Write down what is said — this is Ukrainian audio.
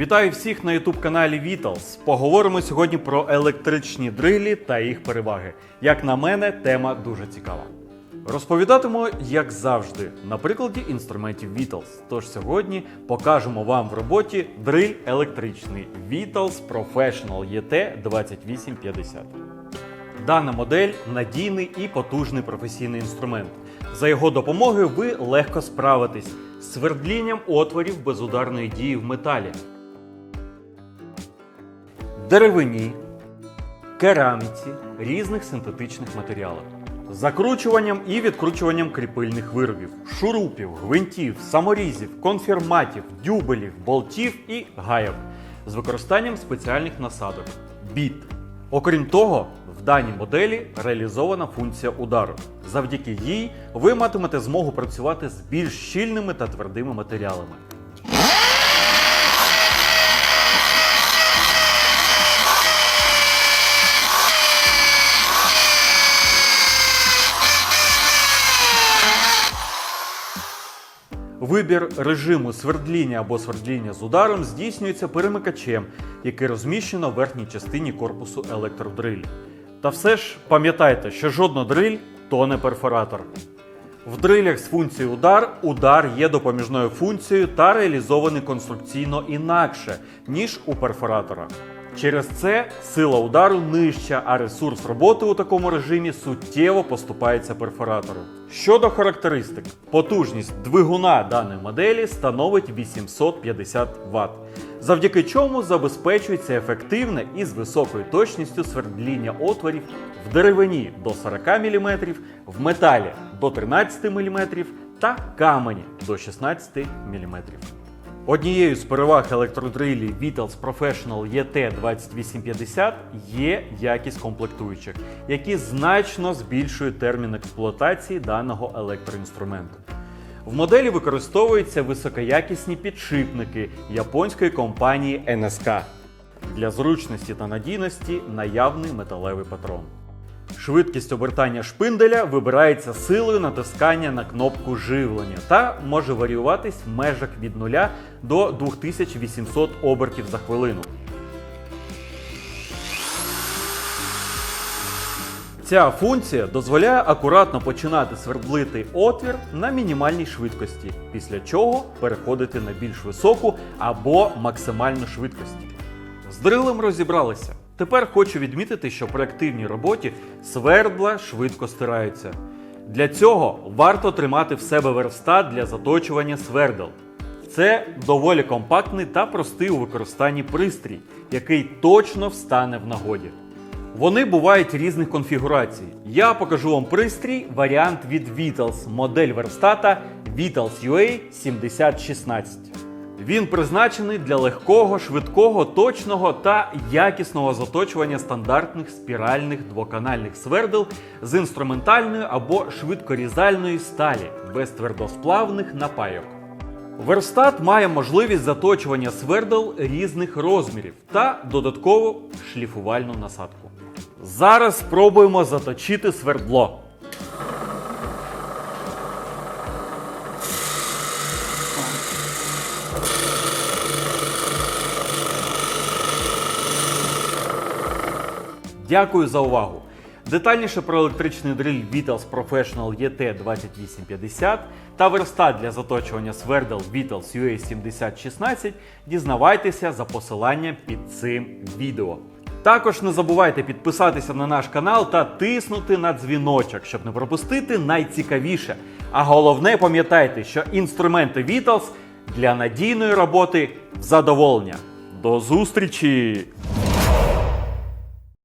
Вітаю всіх на youtube каналі Vitals. Поговоримо сьогодні про електричні дрилі та їх переваги. Як на мене, тема дуже цікава. Розповідатиму, як завжди, на прикладі інструментів Vitals. Тож сьогодні покажемо вам в роботі дриль електричний Vitals Professional ET 2850. Дана модель надійний і потужний професійний інструмент. За його допомогою ви легко справитесь з свердлінням отворів безударної дії в металі, деревині, кераміці, різних синтетичних матеріалах, закручуванням і відкручуванням кріпильних виробів, шурупів, гвинтів, саморізів, конфірматів, дюбелів, болтів і гайок з використанням спеціальних насадок біт. Окрім того, в даній моделі реалізована функція удару. Завдяки їй ви матимете змогу працювати з більш щільними та твердими матеріалами. Вибір режиму свердління або свердління з ударом здійснюється перемикачем, який розміщено в верхній частині корпусу електродрилі. Та все ж пам'ятайте, що жодна дриль то не перфоратор. В дрилях з функцією удар удар є допоміжною функцією та реалізований конструкційно інакше, ніж у перфоратора. Через це сила удару нижча, а ресурс роботи у такому режимі суттєво поступається перфоратору. Щодо характеристик, потужність двигуна даної моделі становить 850 Вт, завдяки чому забезпечується ефективне і з високою точністю свердління отворів в деревині до 40 мм, в металі до 13 мм та камені до 16 мм. Однією з переваг електродрилі Vitals Professional ET 2850 є якість комплектуючих, які значно збільшують термін експлуатації даного електроінструменту. В моделі використовуються високоякісні підшипники японської компанії NSK. Для зручності та надійності наявний металевий патрон. Швидкість обертання шпинделя вибирається силою натискання на кнопку живлення та може варіюватись в межах від 0 до 2800 обертів за хвилину. Ця функція дозволяє акуратно починати свердлити отвір на мінімальній швидкості, після чого переходити на більш високу або максимальну швидкість. З дрилем розібралися. Тепер хочу відмітити, що при активній роботі свердла швидко стираються. Для цього варто тримати в себе верстат для заточування свердел. Це доволі компактний та простий у використанні пристрій, який точно встане в нагоді. Вони бувають різних конфігурацій. Я покажу вам пристрій, варіант від Vitals, модель верстата Vitals UA 7016. Він призначений для легкого, швидкого, точного та якісного заточування стандартних спіральних двоканальних свердел з інструментальної або швидкорізальної сталі без твердосплавних напайок. Верстат має можливість заточування свердел різних розмірів та додаткову шліфувальну насадку. Зараз спробуємо заточити свердло. Дякую за увагу! Детальніше про електричний дриль Vitals Professional ET 2850 та верстат для заточування свердел Vitals UA 7016 дізнавайтеся за посиланням під цим відео. Також не забувайте підписатися на наш канал та тиснути на дзвіночок, щоб не пропустити найцікавіше. А головне пам'ятайте, що інструменти Vitals для надійної роботи задоволення. До зустрічі!